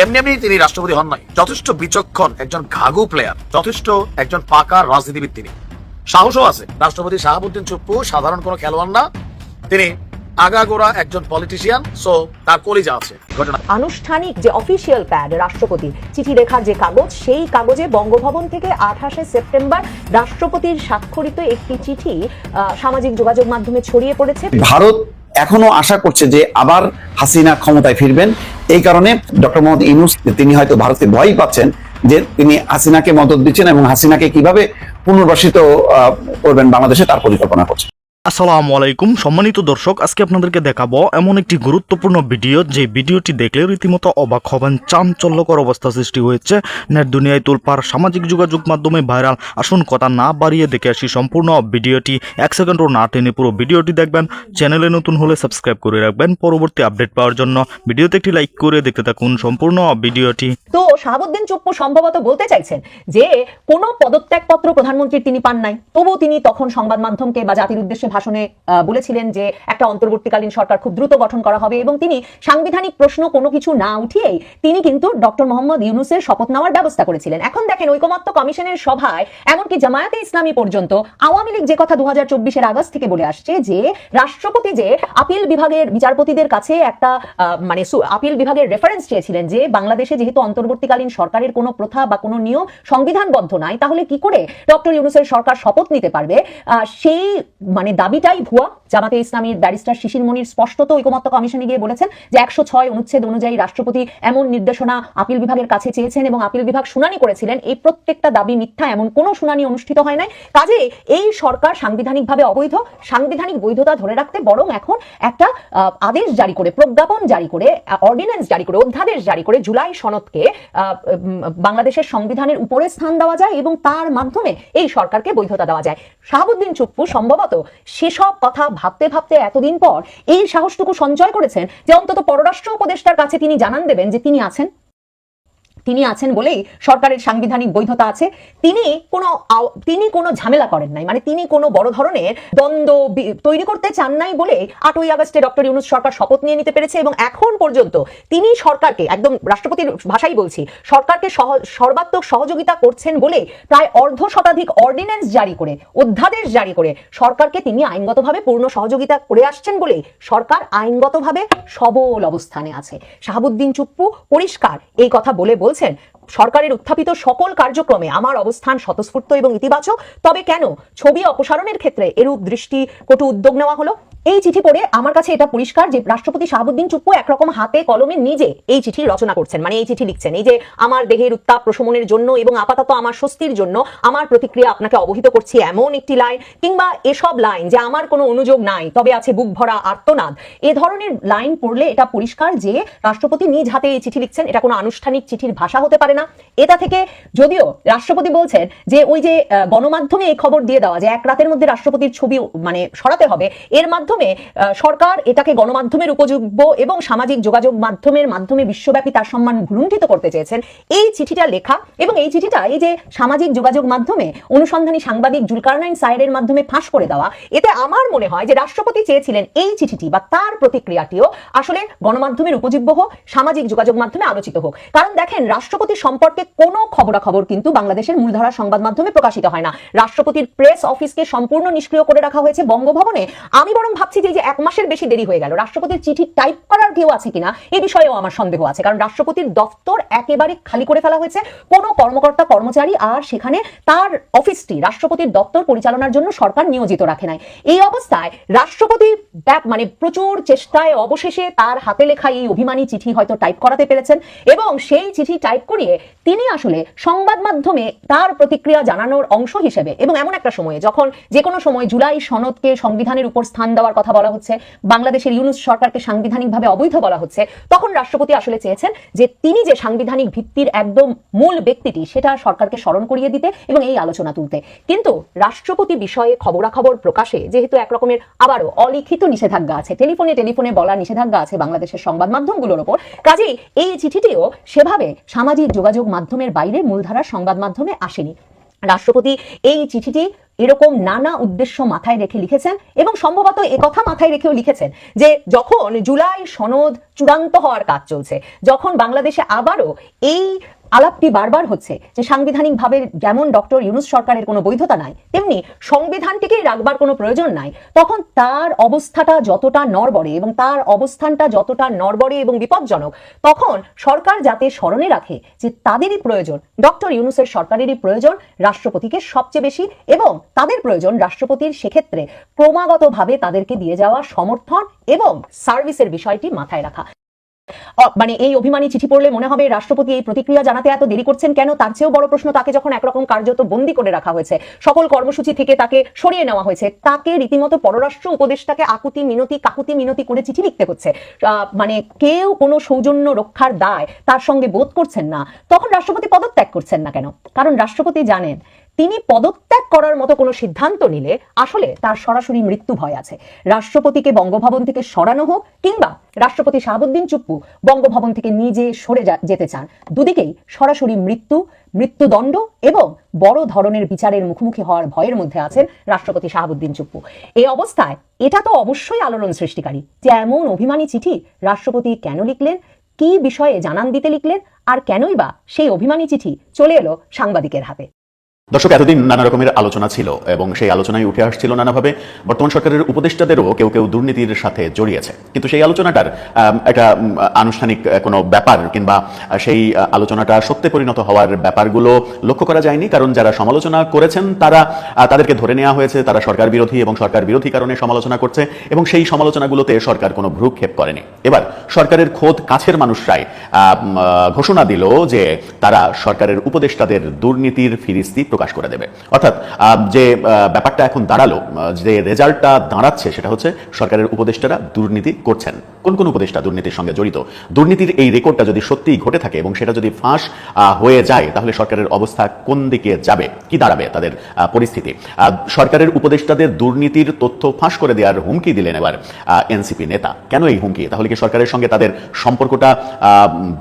এমনি এমনি তিনি রাষ্ট্রপতি হন নাই। যথেষ্ট বিচক্ষণ একজন ঘাগু প্লেয়ার যথেষ্ট একজন পাকা রাজনীতিবিদ তিনি। সাহসও আছে। রাষ্ট্রপতি শাহাবুদ্দিন চুপ্পু সাধারণ কোনো খেলোয়াড় না। তিনি আগাগোড়া একজন পলিটিশিয়ান সো তার কলিজা আছে ঘটনা। আনুষ্ঠানিক যে অফিসিয়াল প্যাড রাষ্ট্রপতি চিঠি লেখার যে কাগজ সেই কাগজে বঙ্গভবন থেকে আঠাশে সেপ্টেম্বর রাষ্ট্রপতির স্বাক্ষরিত একটি চিঠি আহ, সামাজিক যোগাযোগ মাধ্যমে ছড়িয়ে পড়েছে। ভারত এখনও আশা করছে যে আবার হাসিনা ক্ষমতায় ফিরবেন। এই কারণে ডক্টর মোহাম্মদ ইনুস তিনি হয়তো ভারতে ভয়ই পাচ্ছেন যে তিনি হাসিনাকে মদত দিচ্ছেন এবং হাসিনাকে কীভাবে পুনর্বাসিত করবেন বাংলাদেশে তার পরিকল্পনা করছেন। আসসালামু আলাইকুম। সম্মানিত দর্শক, আজকে আপনাদেরকে দেখাবো এমন একটি গুরুত্বপূর্ণ ভিডিও। যে ভিডিওটি দেখলে রীতিমতো অবাক হবেন। চাঞ্চল্যকর অবস্থা সৃষ্টি হয়েছে। নেট দুনিয়ায় তোলপার সামাজিক যোগাযোগ মাধ্যমে ভাইরাল। আসুন কথা না বাড়িয়ে দেখে আসি সম্পূর্ণ ভিডিওটি। এক সেকেন্ডও না টেনে পুরো ভিডিওটি দেখবেন। চ্যানেলে নতুন হলে সাবস্ক্রাইব করে রাখবেন পরবর্তী আপডেট পাওয়ার জন্য। ভিডিওতে একটি লাইক করে দেখতে থাকুন সম্পূর্ণ ভিডিওটি। তো শাহাবুদ্দিন চুপ্পু সম্ভবত বলতে চাইছেন যে কোনো পদত্যাগপত্র প্রধানমন্ত্রীর তিনি পান নাই। তবুও তিনি তখন সংবাদ মাধ্যমকে বা জাতির উদ্দেশ্যে আহ, বলেছিলেন যে একটা অন্তর্বর্তীকালীন সরকার খুব দ্রুত গঠন করা হবে এবং তিনি সাংবিধানিক প্রশ্ন কোনো কিছু না উঠিয়েই তিনি কিন্তু ডক্টর মোহাম্মদ ইউনুসের শপথ নেওয়ার ব্যবস্থা করেছিলেন। এখন দেখেন ঐকমত্য কমিশনের সভায় এমনকি জামায়াতে ইসলামী পর্যন্ত আওয়ামী লীগ যে কথা দু হাজার চব্বিশের আগস্ট থেকে বলে আসছে যে রাষ্ট্রপতি যে আপিল বিভাগের বিচারপতিদের কাছে একটা মানে আপিল বিভাগের রেফারেন্স চেয়েছিলেন যে বাংলাদেশে যেহেতু অন্তর্বর্তীকালীন সরকারের কোনো প্রথা বা কোনো নিয়ম সংবিধানবদ্ধ নাই তাহলে কি করে ডক্টর ইউনুসের সরকার শপথ নিতে পারবে? সেই মানে দাবিটাই ভুয়া। জামাতে ইসলামীর ব্যারিস্টার শিশির মনির স্পষ্টত ঐকমত্য কমিশনে গিয়ে বলেছেন যে একশো ছয় অনুচ্ছেদ অনুযায়ী রাষ্ট্রপতি এমন নির্দেশনা আপিল বিভাগের কাছে চেয়েছেন এবং আপিল বিভাগ শুনানি করেছিলেন। এই প্রত্যেকটা দাবি মিথ্যা, এমন কোনো শুনানি অনুষ্ঠিত হয় নাই। কাজে এই সরকার সাংবিধানিকভাবে অবৈধ, সাংবিধানিক বৈধতা ধরে রাখতে বরং এখন একটা আদেশ জারি করে, প্রজ্ঞাপন জারি করে অর্ডিন্যান্স জারি করে, অধ্যাদেশ জারি করে জুলাই সনদকে বাংলাদেশের সংবিধানের উপরে স্থান দেওয়া যায় এবং তার মাধ্যমে এই সরকারকে বৈধতা দেওয়া যায়। শাহাবুদ্দিন চুপ্পু সম্ভবত সেসব কথা ভাবতে ভাবতে এতদিন পর এই সাহসটুকু সঞ্চয় করেছেন যে অন্তত পররাষ্ট্র উপদেষ্টার কাছে তিনি জানান দেবেন যে তিনি আছেন। তিনি আছেন বলেই সরকারের সাংবিধানিক বৈধতা আছে। তিনি কোনো তিনি কোনো ঝামেলা করেন নাই। মানে তিনি কোনো বড় ধরনের দ্বন্দ্ব তৈরি করতে চান নাই বলে আটই আগস্টে ডক্টর ইউনুস সরকার শপথ নিয়ে নিতে পেরেছে এবং এখন পর্যন্ত তিনি সরকারকে, একদম রাষ্ট্রপতির ভাষাই বলছি, সরকারকে সর্বাত্মক সহযোগিতা করছেন বলে প্রায় অর্ধ শতাধিক অর্ডিন্যান্স জারি করে, অধ্যাদেশ জারি করে সরকারকে তিনি আইনগতভাবে পূর্ণ সহযোগিতা করে আসছেন বলে সরকার আইনগতভাবে সবল অবস্থানে আছে। শাহাবুদ্দিন চুপ্পু পরিষ্কার এই কথা বলে বলছেন, সরকারের উত্থাপিত সকল কার্যক্রমে আমার অবস্থান স্বতঃস্ফূর্ত এবং ইতিবাচক, তবে কেন? ছবি অপসারণের ক্ষেত্রে এরূপ দৃষ্টি কটু উদ্যোগ নেওয়া হলো? এই চিঠি পড়ে আমার কাছে এটা পরিষ্কার যে রাষ্ট্রপতি শাহাবুদ্দিন চুপ্পু একরকম হাতে কলমে নিজে এই চিঠি রচনা করছেন। মানে এই চিঠি লিখছেন। এই যে আমার দেহের উত্তাপ প্রশমনের জন্য এবং আপাতত আমার স্বস্তির জন্য আমার প্রতিক্রিয়া আপনাকে অবহিত করছি এমন একটি লাইন কিংবা এসব লাইন যে আমার কোনো অনুযোগ নাই, তবে আছে বুক ভরা আর্তনাদ। এ ধরনের লাইন পড়লে এটা পরিষ্কার যে রাষ্ট্রপতি নিজ হাতে এই চিঠি লিখছেন, এটা কোনো আনুষ্ঠানিক চিঠির ভাষা হতে পারে না। এটা থেকে যদিও রাষ্ট্রপতি বলছেন যে ওই যে গণমাধ্যমে এই খবর দিয়ে দেওয়া যে এক রাতের মধ্যে রাষ্ট্রপতির ছবি মানে সরাতে হবে, এর মাধ্যমে আহ, সরকার এটাকে গণমাধ্যমের উপযোগ্য এবং সামাজিক যোগাযোগ মাধ্যমের মাধ্যমে বিশ্বব্যাপী তার সম্মান ভুলুণ্ঠিত করতে চেয়েছেন। এই চিঠিটা লেখা এবং এই চিঠিটা এই যে সামাজিক যোগাযোগ মাধ্যমে অনুসন্ধানী সাংবাদিক জুলকারনাইন সাইরের মাধ্যমে ফাঁস করে দেওয়া এতে আমার মনে হয় যে রাষ্ট্রপতি চেয়েছিলেন এই চিঠিটি বা তার প্রতিক্রিয়াটিও আসলে গণমাধ্যমের উপযোগ্য হোক সামাজিক যোগাযোগ মাধ্যমে আলোচিত হোক। কারণ দেখেন রাষ্ট্রপতি সম্পর্কে কোনো খবরাখবর কিন্তু বাংলাদেশের মূলধারা সংবাদ মাধ্যমে প্রকাশিত হয় না। রাষ্ট্রপতির প্রেস অফিসকে সম্পূর্ণ নিষ্ক্রিয় করে রাখা হয়েছে বঙ্গভবনে। আমি বরং ভাবছি যে এক মাসের বেশি দেরি হয়ে গেল, রাষ্ট্রপতির চিঠি টাইপ করার কেউ আছে কিনা, এ বিষয়েও আমার সন্দেহ আছে। কারণ রাষ্ট্রপতির দফতর একেবারে খালি করে ফেলা হয়েছে। কোনো কর্মকর্তা, কর্মচারী আর সেখানে তার অফিসটি, রাষ্ট্রপতির দপ্তর পরিচালনার জন্য সরকার নিয়োজিত রাখে নাই। এই অবস্থায় রাষ্ট্রপতি মানে প্রচুর চেষ্টায় অবশেষে তার হাতে লেখা এই অভিমানী চিঠি হয়তো টাইপ করাতে পেরেছেন এবং সেই চিঠি টাইপ করিয়ে তিনি আসলে সংবাদ মাধ্যমে তার প্রতিক্রিয়া জানানোর অংশ হিসেবে এবং এমন একটা সময়ে যখন যে কোনো সময় জুলাই সনদকে সংবিধানের উপর স্থান দেওয়ার কথা বলা হচ্ছে, বাংলাদেশের ইউনুস সরকারকে সাংবিধানিকভাবে অবৈধ বলা হচ্ছে, তখন রাষ্ট্রপতি আসলে চেয়েছেন যে তিনি যে সাংবিধানিক ভিত্তির একদম মূল ব্যক্তিটি, সেটা সরকারকে স্মরণ করিয়ে দিতে এবং এই আলোচনা তুলতে। কিন্তু রাষ্ট্রপতি বিষয়ে খবরাখবর প্রকাশে যেহেতু একরকমের আবারও অলিখিত নিষেধাজ্ঞা আছে, টেলিফোনে টেলিফোনে বলা নিষেধাজ্ঞা আছে বাংলাদেশের সংবাদ মাধ্যমগুলোর ওপর, কাজেই এই চিঠিটিও সেভাবে সামাজিক যোগাযোগ মাধ্যমের বাইরে মূলধারার সংবাদ মাধ্যমে আসেনি। রাষ্ট্রপতি এই চিঠিটি এরকম নানা উদ্দেশ্য মাথায় রেখে লিখেছেন এবং সম্ভবত একথা মাথায় রেখেও লিখেছেন যে যখন জুলাই সনদ চূড়ান্ত হওয়ার কাজ চলছে, যখন বাংলাদেশে আবারও এই আলাপটি বারবার হচ্ছে যে সাংবিধানিকভাবে যেমন ডক্টর ইউনুস সরকারের কোনো বৈধতা নাই, তেমনি সংবিধানটিকেই রাখবার কোনো প্রয়োজন নাই, তখন তার অবস্থাটা যতটা নড়বড়ে এবং তার অবস্থানটা যতটা নড়বড়ে এবং বিপজ্জনক, তখন সরকার যাতে স্মরণে রাখে যে তাদেরই প্রয়োজন, ডক্টর ইউনুসের সরকারেরই প্রয়োজন রাষ্ট্রপতিকে সবচেয়ে বেশি এবং তাদের প্রয়োজন রাষ্ট্রপতির সেক্ষেত্রে ক্রমাগতভাবে তাদেরকে দিয়ে যাওয়া সমর্থন এবং সার্ভিসের বিষয়টি মাথায় রাখা। মানে এই অভিমানী চিঠি পড়লে মনে হবে রাষ্ট্রপতি এই প্রতিক্রিয়া জানাতে এত দেরি করছেন কেন? তার চেয়েও বড় প্রশ্ন তাকে যখন একরকম কার্যত বন্দি করে রাখা হয়েছে, সকল কর্মসূচি থেকে তাকে সরিয়ে নেওয়া হয়েছে, তাকে রীতিমতো পররাষ্ট্র উপদেষ্টাকে আকুতি, মিনতি, কাকুতি, মিনতি করে চিঠি লিখতে হচ্ছে। মানে কেউ কোনো সৌজন্য রক্ষার দায় তার সঙ্গে বোধ করছেন না। তখন রাষ্ট্রপতি পদত্যাগ করছেন না কেন? কারণ রাষ্ট্রপতি জানেন তিনি পদত্যাগ করার মতো কোনো সিদ্ধান্ত নিলে আসলে তার সরাসরি মৃত্যু ভয় আছে। রাষ্ট্রপতিকে বঙ্গভবন থেকে সরানো হোক কিংবা রাষ্ট্রপতি শাহাবুদ্দিন চুপ্পু বঙ্গভবন থেকে নিজে সরে যেতে চান। দুদিকেই সরাসরি মৃত্যু, মৃত্যুদণ্ড এবং বড় ধরনের বিচারের মুখোমুখি হওয়ার ভয়ের মধ্যে আছেন রাষ্ট্রপতি শাহাবুদ্দিন চুপ্পু। এই অবস্থায় এটা তো অবশ্যই আলোড়ন সৃষ্টিকারী যে এমন অভিমানী চিঠি রাষ্ট্রপতি কেন লিখলেন, কি বিষয়ে জানান দিতে লিখলেন, আর কেনই বা সেই অভিমানী চিঠি চলে এলো সাংবাদিকের হাতে। দর্শক, এতদিন নানা রকমের আলোচনা ছিল এবং সেই আলোচনায় উঠে আসছিল নানাভাবে। বর্তমান সরকারের উপদেষ্টাদেরও কেউ কেউ দুর্নীতির সাথে জড়িয়েছে। কিন্তু সেই আলোচনাটার একটা আনুষ্ঠানিক কোনো ব্যাপার কিংবা সেই আলোচনাটা সত্যে পরিণত হওয়ার ব্যাপারগুলো লক্ষ্য করা যায়নি। কারণ যারা সমালোচনা করেছেন, তারা তাদেরকে ধরে নেওয়া হয়েছে, তারা সরকার বিরোধী এবং সরকার বিরোধী কারণে সমালোচনা করছে এবং সেই সমালোচনাগুলোতে সরকার কোনো ভ্রুক্ষেপ করেনি। এবার, সরকারের খোদ কাছের মানুষরাই ঘোষণা দিল যে তারা সরকারের উপদেষ্টাদের দুর্নীতির ফিরিস্তি প্রকাশ করে দেবে। অর্থাৎ যে ব্যাপারটা এখন দাঁড়াল যে রেজাল্টটা দাঁড়াচ্ছে সেটা হচ্ছে সরকারের উপদেষ্টারা দুর্নীতি করছেন। কোন কোন উপদেষ্টা দুর্নীতির সঙ্গে জড়িত? দুর্নীতির এই রেকর্ডটা যদি সত্যিই ঘটে থাকে এবং সেটা যদি ফাঁস হয়ে যায়, তাহলে সরকারের অবস্থা কোন দিকে যাবে? কি দাঁড়াবে তাদের পরিস্থিতি? সরকারের উপদেষ্টাদের দুর্নীতির তথ্য ফাঁস করে দেওয়ার হুমকি দিলেন এবার এনসিপি নেতা। কেন এই হুমকি? তাহলে কি সরকারের সঙ্গে তাদের সম্পর্কটা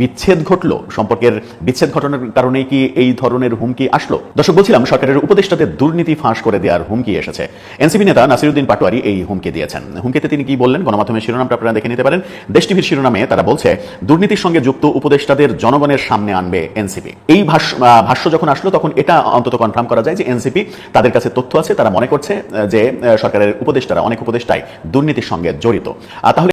বিচ্ছেদ ঘটলো? সম্পর্কের বিচ্ছেদ ঘটনার কারণে কি এই ধরনের হুমকি আসলো? দর্শক বলছিলাম, সরকারের উপদেষ্টাদের দুর্নীতি ফাঁস করে দেওয়ার হুমকি এসেছে। এনসিপি নেতা নাসিরুদ্দিন পাটোয়ারি এই হুমকি দিয়েছেন। হুমকিতে তিনি কি বললেন? গণমাধ্যমের শিরোনামটা আপনারা দেখে নিতে পারেন। দেশ টিভির শিরোনামে তারা বলছে, দুর্নীতির সঙ্গে যুক্ত উপদেষ্টাদের জনগণের সামনে আনবে এনসিপি। এই ভাষ্য যখন আসলো, তখন এটা অন্তত কনফার্ম করা যায় যে এনসিপি তাদের কাছে তথ্য আছে, তারা মনে করছে যে সরকারের উপদেষ্টারা, অনেক উপদেষ্টাই দুর্নীতির সঙ্গে জড়িত। তাহলে